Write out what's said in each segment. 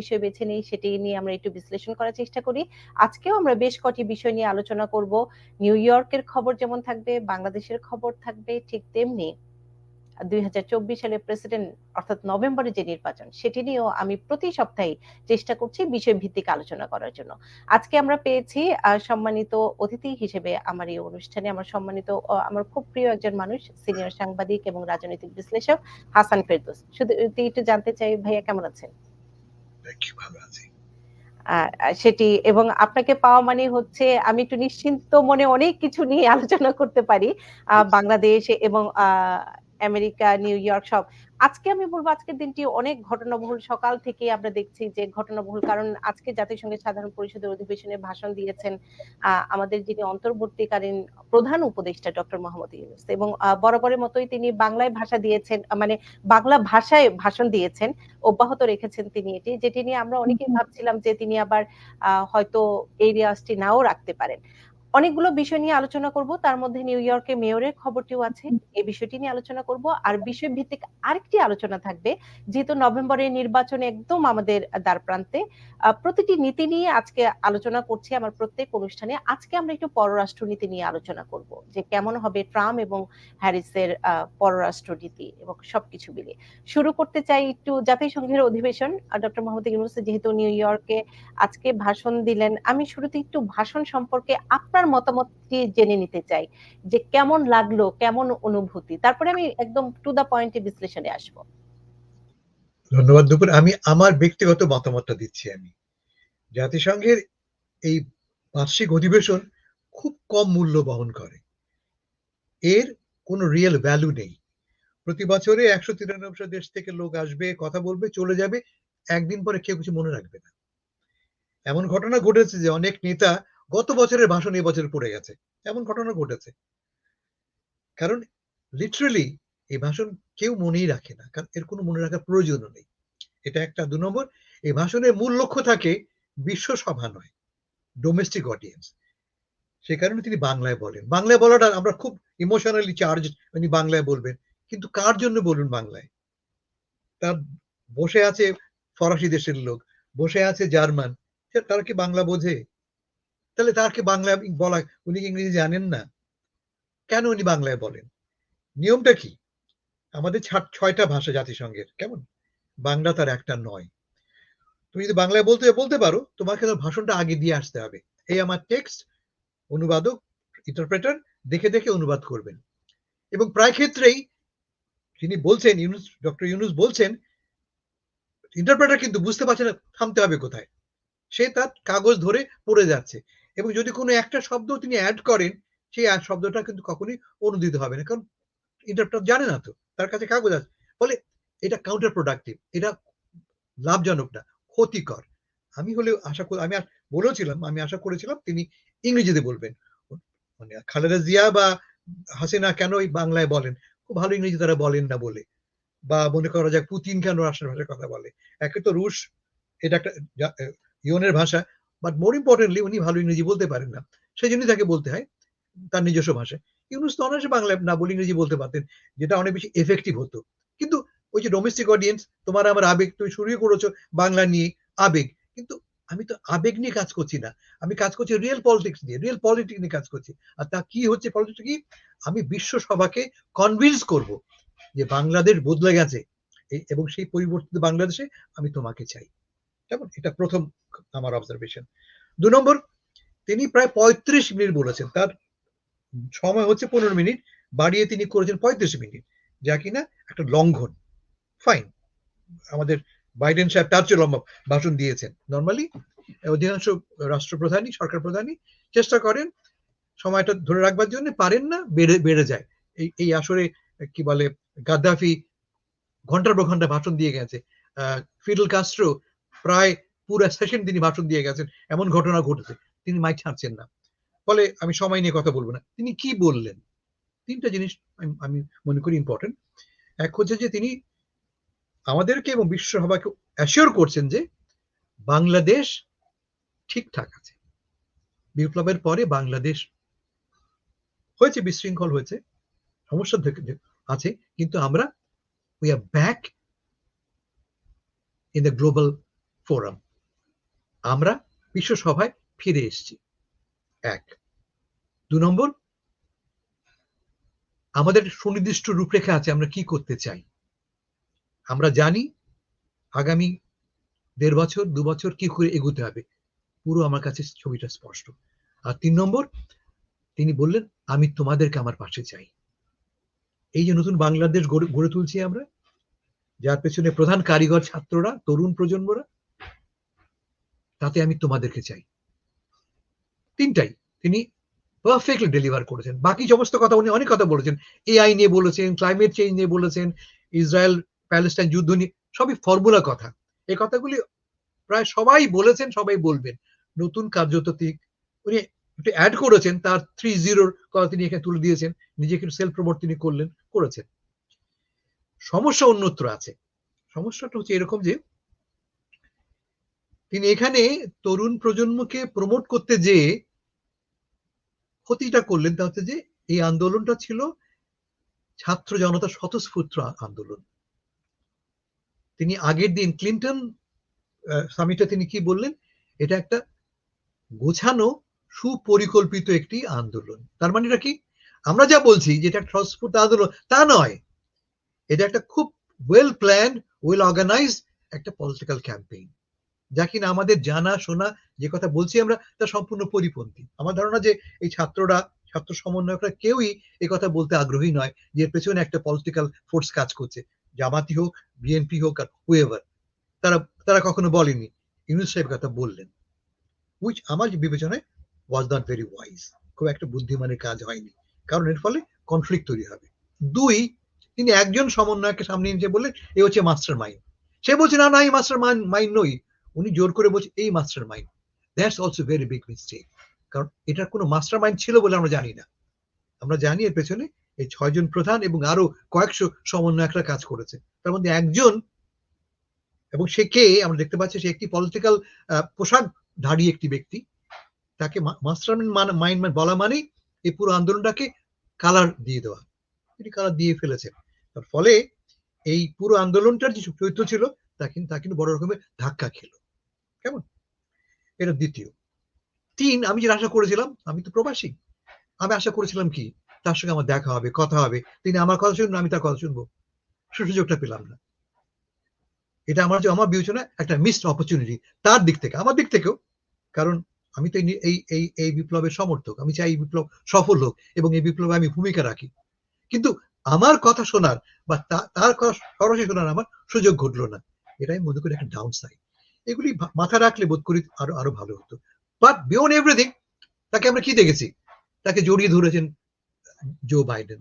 বিষয় বেছে নিই, সেটি নিয়ে আমরা একটু বিশ্লেষণ করার চেষ্টা করি। আজকেও আমরা বেশ কটি বিষয় নিয়ে আলোচনা করব। নিউ ইয়র্কের খবর যেমন থাকবে, বাংলাদেশের খবর থাকবে, ঠিক তেমনি দুই সালে প্রেসিডেন্ট, অর্থাৎ নভেম্বরে যে নির্বাচন, সেটি নিয়েও আমি প্রতি সপ্তাহে চেষ্টা করছি বিষয় ভিত্তিক আলোচনা করার জন্য। আজকে আমরা পেয়েছি সম্মানিত অতিথি হিসেবে আমার এই অনুষ্ঠানে আমার সম্মানিত আমার খুব প্রিয় একজন মানুষ, সিনিয়র সাংবাদিক এবং রাজনৈতিক বিশ্লেষক হাসান ফেরদৌস। শুধু একটু জানতে চাই, ভাইয়া কেমন আছেন? সেটি এবং আপনাকে পাওয়া মানে হচ্ছে আমি একটু নিশ্চিন্ত মনে অনেক কিছু নিয়ে আলোচনা করতে পারি বাংলাদেশ এবং আমেরিকা নিউ ইয়র্ক সব। আজকে আমি বলব আজকের দিনটি অনেক ঘটনাবহুল। সকাল থেকে আমরা দেখছি যে ঘটনাবহুল কারণ আজকে জাতিসংঘের সাধারণ পরিষদের অধিবেশনে ভাষণ দিয়েছেন আমাদের যিনি অন্তর্বর্তীকালীন প্রধান উপদেষ্টা ডক্টর মোহাম্মদ ইউনুস। এবং বরাবরের মতোই তিনি বাংলায় ভাষা দিয়েছেন মানে বাংলা ভাষায় ভাষণ দিয়েছেন অব্যাহত রেখেছেন তিনি এটি যেটি নিয়ে আমরা অনেকেই ভাবছিলাম যে তিনি আবার হয়তো এই রিয়াজটি নাও রাখতে পারেন। অনেকগুলো বিষয় নিয়ে আলোচনা করব। তার মধ্যে নিউ ইয়র্কের মেয়রের খবরটিও আছে। এই বিষয়টি নিয়ে আলোচনা করব। আর বিষয় ভিত্তিক আরেকটি আলোচনা থাকবে, যেহেতু নভেম্বরের নির্বাচনে একদম আমাদের দ্বার প্রান্তে। প্রতিটি নীতি নিয়ে আজকে আলোচনা করছি আমার প্রত্যেক অনুষ্ঠানে। আজকে আমরা একটু পররাষ্ট্র নীতি নিয়ে আলোচনা করব, যে কেমন হবে ট্রাম্প এবং হ্যারিসের পররাষ্ট্র নীতি এবং সবকিছু মিলে শুরু করতে চাই একটু জাতিসংঘের অধিবেশন। ডক্টর মোহাম্মদ ইউনুস যেহেতু নিউ ইয়র্কে আজকে ভাষণ দিলেন, আমি শুরুতে একটু ভাষণ সম্পর্কে আপনার আপনার মতামতটি জেনে নিতে চাই, যে কেমন লাগল, কেমন অনুভূতি? তারপরে আমি একদম টু দা পয়েন্টে বিশ্লেষণে আসব। ধন্যবাদ দুপুর। আমি আমার ব্যক্তিগত মতামতটা দিচ্ছি আমি। জাতিসংঘের এই বার্ষিক অধিবেশন খুব কম মূল্য বহন করে। এর কোনো রিয়েল ভ্যালু নেই। প্রতি বছরে একশো তিরানব্বই দেশ থেকে লোক আসবে, কথা বলবে, চলে যাবে, একদিন পরে কেউ কিছু মনে রাখবে না। এমন ঘটনা ঘটেছে যে অনেক নেতা গত বছরের ভাষণ এই বছর পড়ে গেছে। এমন ঘটনা ঘটেছে। কারণ লিটারেলি এই ভাষণ কেউ মনেই রাখে না। কারণ এর কোনো মনে রাখার প্রয়োজনও নেই। এটা একটা দু নম্বর। এই ভাষণের মূল লক্ষ্য থাকে বিশ্ব সভা নয় ডোমেস্টিক অডিয়েন্স সে কারণে তিনি বাংলায় বলেন। বাংলায় বলাটা আমরা খুব ইমোশনালি চার্জ উনি বাংলায় বলবেন। কিন্তু কার জন্য বলুন বাংলায়? তার বসে আছে ফরাসি দেশের লোক, বসে আছে জার্মান। তারা কি বাংলা বোঝে? তাহলে তাকে বাংলায় বলা, উনি ইংরেজি জানেন না? কেন উনি বাংলায় বলেন? নিয়মটা কি? আমাদের ছয়টা ভাষা জাতিসংঘের, কেমন? বাংলা তার একটা নয়। তুমি যদি বাংলায় বলতে বলতে পারো, তোমাকে তার ভাষণটা আগে দিয়ে আসতে হবে। এই আমার টেক্সট, অনুবাদক ইন্টারপ্রেটার দেখে দেখে অনুবাদ করবেন। এবং প্রায় ক্ষেত্রেই তিনি বলছেন, ইউনুস, ডক্টর ইউনুস বলছেন ইন্টারপ্রেটার কিন্তু বুঝতে পারছে না থামতে হবে কোথায়। সে তার কাগজ ধরে পড়ে যাচ্ছে। এবং যদি কোনো একটা শব্দ তিনি অ্যাড করেন, সেই শব্দটা কিন্তু কখনোই অনুদিত হবে না। কারণ ইন্টারপ্রেটার জানে না তো, তার কাছে কাগজ আছে। ফলে এটা কাউন্টার প্রোডাক্টিভ এটা লাভজনক না, ক্ষতিকর। আমি হলে আশা করি, আমি বলেছিলাম, আমি আশা করেছিলাম তিনি ইংরেজিতে বলবেন। মানে খালেদা জিয়া বা হাসিনা কেন বাংলায় বলেন? খুব ভালো ইংরেজি তারা বলেন না বলে। বা মনে করা যায় পুতিন কেন রাষ্ট্রের ভাষায় কথা বলে? একে তো রুশ, এটা একটা ইয়নের ভাষা বাট মোর ইম্পর্টেন্টলি উনি ভালো ইংরেজি বলতে পারেন না। সেই জন্যই তাকে বলতে হয়, তার নিজস্ব ভাষায়। ইউনুস তো অনায়াসে বাংলায় না বলে ইংরেজি বলতে পারতেন, যেটা অনেক বেশি এফেক্টিভ হতো। কিন্তু ওই যে ডোমেস্টিক অডিয়েন্স তোমার আমার আবেগ, তুমি শুরুই করেছ বাংলা নিয়ে আবেগ। কিন্তু আমি তো আবেগ নিয়ে কাজ করছি না। আমি কাজ করছি রিয়েল পলিটিক্স নিয়ে রিয়েল পলিটিক্স নিয়ে কাজ করছি। আর তা কি হচ্ছে পলিটিক্স কি, আমি বিশ্ব সভাকে কনভিন্স করব যে বাংলাদেশ বদলে গেছে। এবং সেই পরিবর্তিত বাংলাদেশে আমি তোমাকে চাই। কেমন এটা প্রথম আমার অবজারভেশন দু নম্বর, তিনি প্রায় পঁয়ত্রিশ মিনিট বলেছেন, তার সময় হচ্ছে পনেরো মিনিট, বাড়িয়ে তিনি করেছেন পঁয়ত্রিশ মিনিট, যা কিনা একটা লঙ্ঘন। ফাইন আমাদের বাইডেন সাহেব তার চেয়ে লম্বা ভাষণ দিয়েছেন। নর্মালি অধিকাংশ রাষ্ট্রপ্রধানই, সরকার প্রধানই চেষ্টা করেন সময়টা ধরে রাখবার জন্য, পারেন না, বেড়ে বেড়ে যায়। এই এই আসরে কি বলে গাদ্দাফি ঘণ্টার পর ঘণ্টা ভাষণ দিয়ে গেছে। ফিডল কাস্ট্রো প্রায় পুরো সেশন তিনি ভাষণ দিয়ে গেছেন, এমন ঘটনা ঘটেছে, তিনি মাইক ছাড়ছেন না। ফলে আমি সময় নিয়ে কথা বলব না। তিনি কি বললেন? তিনটা জিনিস আমি মনে করি ইম্পর্টেন্ট এক হচ্ছে যে তিনি আমাদেরকে এবং বিশ্ব সভাকে অ্যাসিওর করছেন যে বাংলাদেশ ঠিকঠাক আছে। বিপ্লবের পরে বাংলাদেশ হয়েছে, বিশৃঙ্খল হয়েছে, সমস্যা আছে, কিন্তু আমরা we are back in the global forum. আমরা বিশ্বসভায় ফিরে এসেছি। এক। দু নম্বর, আমাদের সুনির্দিষ্ট রূপরেখা আছে, আমরা কি করতে চাই? আমরা জানি আগামী দেড় বছর, দু বছর কি করে এগোতে হবে। পুরো আমার কাছে ছবিটা স্পষ্ট। আর তিন নম্বর, তিনি বললেন, আমি তোমাদেরকে আমার পাশে চাই। এই যে নতুন বাংলাদেশ গড়ে তুলছি আমরা, যার পেছনে প্রধান কারিগর ছাত্ররা, তরুণ প্রজন্মরা তাতে আমি তোমাদেরকে চাই। তিনটাই। তিনি পারফেক্টলি ডেলিভার করেছেন। বাকি সমস্ত কথা উনি অনেক কথা বলেছেন। এআই নিয়ে বলেছেন ক্লাইমেট চেঞ্জ নিয়ে বলেছেন ইসরায়েল প্যালেস্টাইন যুদ্ধ নিয়ে, সবই ফর্মুলা কথা। এই কথাগুলি প্রায় সবাই বলেছেন, সবাই বলবেন। নতুন কার্যত উনি একটু অ্যাড করেছেন, তার থ্রি জিরোর কথা তিনি এখানে তুলে দিয়েছেন। নিজেকে সেলফ প্রমোট তিনি করলেন, করেছেন। সমস্যা অন্যত্র আছে। সমস্যাটা হচ্ছে এরকম যে তিনি এখানে তরুণ প্রজন্মকে প্রমোট করতে যে ক্ষতিটা করলেন তা হচ্ছে যে এই আন্দোলনটা ছিল ছাত্র জনতা স্বতঃস্ফূর্ত আন্দোলন। তিনি আগের দিন ক্লিন্টন সামিটে তিনি কি বললেন? এটা একটা গোছানো, সুপরিকল্পিত একটি আন্দোলন। তার মানে এটা কি? আমরা যা বলছি যেটা স্বতঃস্ফূর্ত আন্দোলন, তা নয়। এটা একটা খুব ওয়েল প্ল্যান ওয়েল অর্গানাইজ একটা পলিটিক্যাল ক্যাম্পেইন যা কিনা আমাদের জানা, শোনা যে কথা বলছি আমরা, তা সম্পূর্ণ পরিপন্থী। আমার ধারণা যে এই ছাত্ররা, ছাত্র সমন্বয়করা কেউই এই কথা বলতে আগ্রহী নয় যে এর পেছনে একটা পলিটিক্যাল ফোর্স কাজ করছে। জামাতি হোক বিএনপি হোক আর হুয়েভার তারা তারা কখনো বলেনি। ইউনুস সাহেব কথা বললেন উইচ আমার বিবেচনায় ওয়াজ নট ভেরি ওয়াইজ খুব একটা বুদ্ধিমানের কাজ হয়নি। কারণ এর ফলে কনফ্লিক্ট তৈরি হবে। দুই, তিনি একজন সমন্বয়কে সামনে নিয়ে বললেন, এ হচ্ছে মাস্টার মাইন্ড সে বলছে, না না এই মাস্টার মাইন্ড নই। উনি জোর করে বলছে, এই mastermind that's also very big mistake কারণ এটার কোনো মাস্টার মাইন্ড ছিল বলে আমরা জানি না। আমরা জানি এর পেছনে এই ছয়জন প্রধান এবং আরও কয়েকশো সমন্বয়করা কাজ করেছে। তার মধ্যে একজন এবং সে কে আমরা দেখতে পাচ্ছি, সে একটি পলিটিক্যাল পোশাক ধারী একটি ব্যক্তি। তাকে মাস্টার মাইন্ড বলা মানেই এই পুরো আন্দোলনটাকে কালার দিয়ে দেওয়া। তিনি কালার দিয়ে ফেলেছেন। তার ফলে এই পুরো আন্দোলনটার যে চরিত্র ছিল, তা কিন্তু তা কিন্তু বড় রকমের ধাক্কা খেলো। কেমন? এটা দ্বিতীয়। তিন, আমি যেটা আশা করেছিলাম, আমি তো প্রবাসী। আমি আশা করেছিলাম কি, তার সঙ্গে আমার দেখা হবে, কথা হবে। তিনি আমার কথা শুনবেন, আমি তার কথা শুনব। সুযোগটা পেলাম না। এটা আমার আমার বিবেচনা একটা মিসড অপরচুনিটি তার দিক থেকে, আমার দিক থেকেও। কারণ আমি তো এই এই এই বিপ্লবের সমর্থক। আমি চাই এই বিপ্লব সফল হোক এবং এই বিপ্লবে আমি ভূমিকা রাখি। কিন্তু আমার কথা শোনার বা তার কথা সরাসরি শোনার আমার সুযোগ ঘটলো না। এটাই মনে করি একটা ডাউন সাইড এগুলি মাথা রাখলে বোধ করি আরও আরও ভালো হতো। বাট বিয়ন্ড এভরিথিং তাকে আমরা কি দেখেছি? তাকে জড়িয়ে ধরেছেন জো বাইডেন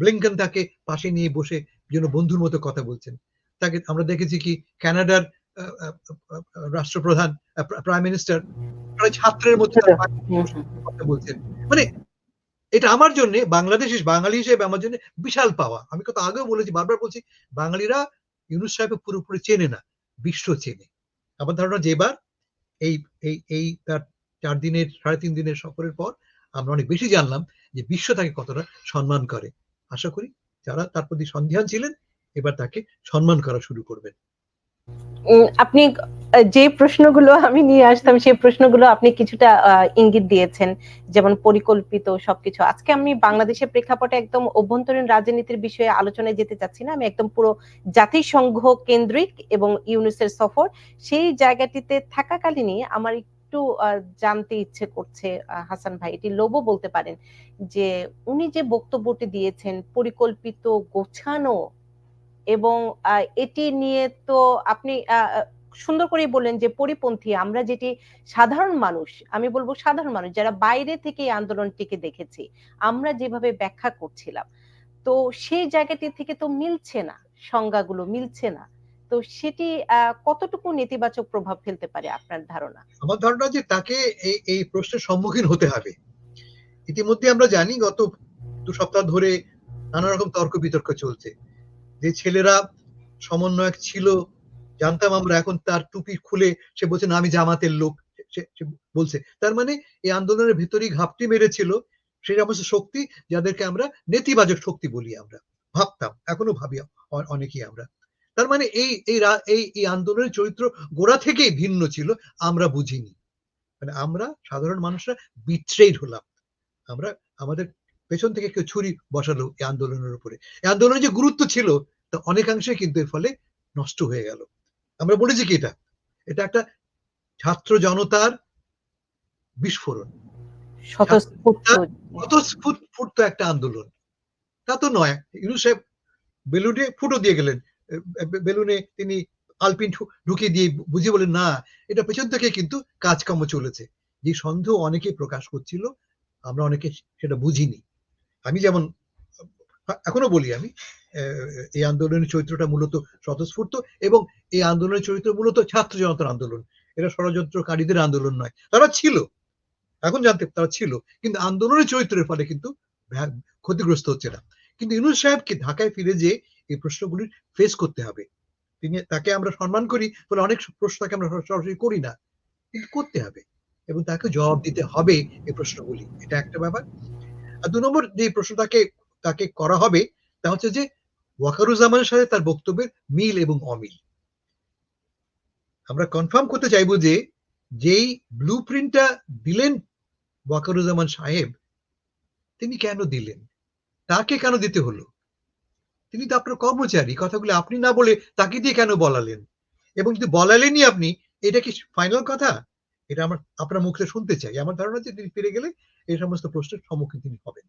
ব্লিঙ্কন তাকে পাশে নিয়ে বসে যেন বন্ধুর মতো কথা বলছেন। তাকে আমরা দেখেছি কি কানাডার রাষ্ট্রপ্রধান প্রাইম মিনিস্টার ছাত্রের মধ্যে কথা বলছেন। মানে এটা আমার জন্য, বাংলাদেশ বাঙালি হিসেবে আমার জন্য বিশাল পাওয়া। আমি কত আগেও বলেছি, বারবার বলছি, বাঙালিরা ইউনুস সাহেব পুরোপুরি চেনে না। বিশ্ব চেনে। আমার ধারণা যে এবার এই এই এই তার চার দিনের, সাড়ে তিন দিনের সফরের পর আমরা অনেক বেশি জানলাম যে বিশ্ব তাকে কতটা সম্মান করে। আশা করি যারা তার প্রতি সন্ধিহান ছিলেন, এবার তাকে সম্মান করা শুরু করবেন। আপনি যে প্রশ্নগুলো আমি নিয়ে আসতাম সেই প্রশ্নগুলো আপনি কিছুটা ইঙ্গিত দিয়েছেন, যেমন পরিকল্পিত সবকিছু। আজকে আমি বাংলাদেশের প্রেক্ষাপটে একদম অভ্যন্তরীণ রাজনীতির বিষয়ে আলোচনায় যেতে চাচ্ছি না। আমি একদম পুরো জাতিসংঘ কেন্দ্রিক এবং ইউনিসের সফর, সেই জায়গাটিতে থাকাকালীনই আমার একটু জানতে ইচ্ছে করছে হাসান ভাই। এটি লোবও বলতে পারেন যে, উনি যে বক্তব্যটি দিয়েছেন, পরিকল্পিত গোছানো এবং এটি নিয়ে তো আপনি সুন্দর করেই বললেন যে পরিপন্থী আমরা যেটি সাধারণ মানুষ, আমি বলব সাধারণ মানুষ, যারা বাইরে থেকে এই আন্দোলনটিকে দেখেছি, আমরা যেভাবে ব্যাখ্যা করছিলাম, তো সেই জায়গাটি থেকে তো মিলছে না, সংজ্ঞাগুলো মিলছে না, তো সেটি কতটুকু নেতিবাচক প্রভাব ফেলতে পারে আপনার ধারণা? আমার ধারণা যে তাকে এই এই প্রশ্নের সম্মুখীন হতে হবে। ইতিমধ্যে আমরা জানি গত দু সপ্তাহ ধরে নানা রকম তর্ক বিতর্ক চলছে। যে ছেলেরা সমন্বয়ক ছিল, জানতাম আমরা এখন তার টুপি খুলে সে বলছে, না, আমি জামাতের লোক বলছে তার মানে এই আন্দোলনের ভেতরেই ঘাপটি মেরেছিল সেই সমস্ত শক্তি যাদেরকে আমরা নেতিবাচক শক্তি বলি আমরা ভাবতাম, এখনও ভাবি অনেকেই আমরা তার মানে এই এই এই আন্দোলনের চরিত্র গোড়া থেকেই ভিন্ন ছিল। আমরা বুঝিনি। মানে আমরা সাধারণ মানুষরা বিট্রেইড হলাম। আমরা, আমাদের পেছন থেকে কেউ ছুরি বসালো এই আন্দোলনের উপরে। এই আন্দোলনের যে গুরুত্ব ছিল তা অনেকাংশে কিন্তু এর ফলে নষ্ট হয়ে গেল। আমরা বলেছি কি এটা? এটা একটা ছাত্র জনতার বিস্ফোরণ। স্বতঃস্ফূর্ত একটা আন্দোলন। তা তো নয়। ইউনূস সাহেব বেলুনে ফুটো দিয়ে গেলেন। বেলুনে তিনি আলপিন ঢুকিয়ে দিয়ে বুঝিয়ে বললেন, "না, এটা পেছন থেকে কিন্তু কাজকর্ম চলেছে।" যে সন্দেহ অনেকেই প্রকাশ করছিল, আমরা অনেকে সেটা বুঝিনি। আমি যেমন এখনও বলি আমি এই আন্দোলনের চরিত্রটা মূলত স্বতঃস্ফূর্ত এবং এই আন্দোলনের চরিত্র মূলত ছাত্র জনতার আন্দোলন। এরা ষড়যন্ত্রকারীদের আন্দোলন নয়। তারা ছিল। এখন জানতে তারা ছিল। কিন্তু আন্দোলনের চরিত্রের ফলে কিন্তু ক্ষতিগ্রস্ত হচ্ছে না। কিন্তু ইউনূস সাহেবকে ঢাকায় ফিরে যেয়ে এই প্রশ্নগুলির ফেস করতে হবে। তিনি তাকে আমরা সম্মান করি বলে অনেক প্রশ্ন তাকে আমরা সরাসরি করি না। কিন্তু করতে হবে। এবং তাকে জবাব দিতে হবে এই প্রশ্নগুলি। এটা একটা ব্যাপার। আর দু নম্বর যে প্রশ্ন তাকে করা হবে তা হচ্ছে যে ওয়াকারুজ্জামানের সাথে তার বক্তব্যের মিল এবং অমিল। আমরা কনফার্ম করতে চাইব যে, যেই ব্লু প্রিন্টটা দিলেন ওয়াকারুজ্জামান সাহেব, তিনি কেন দিলেন? তাকে কেন দিতে হলো? তিনি তো আপনার কর্মচারী। কথাগুলো আপনি না বলে তাকে দিয়ে কেন বলালেন? এবং যদি বলালেনই আপনি, এটা কি ফাইনাল কথা? এটা আমার আপনার মুখে শুনতে চাই। আমার ধারণা যে তিনি ফিরে গেলে এই সমস্ত প্রশ্নের সম্মুখীন তিনি হবেন।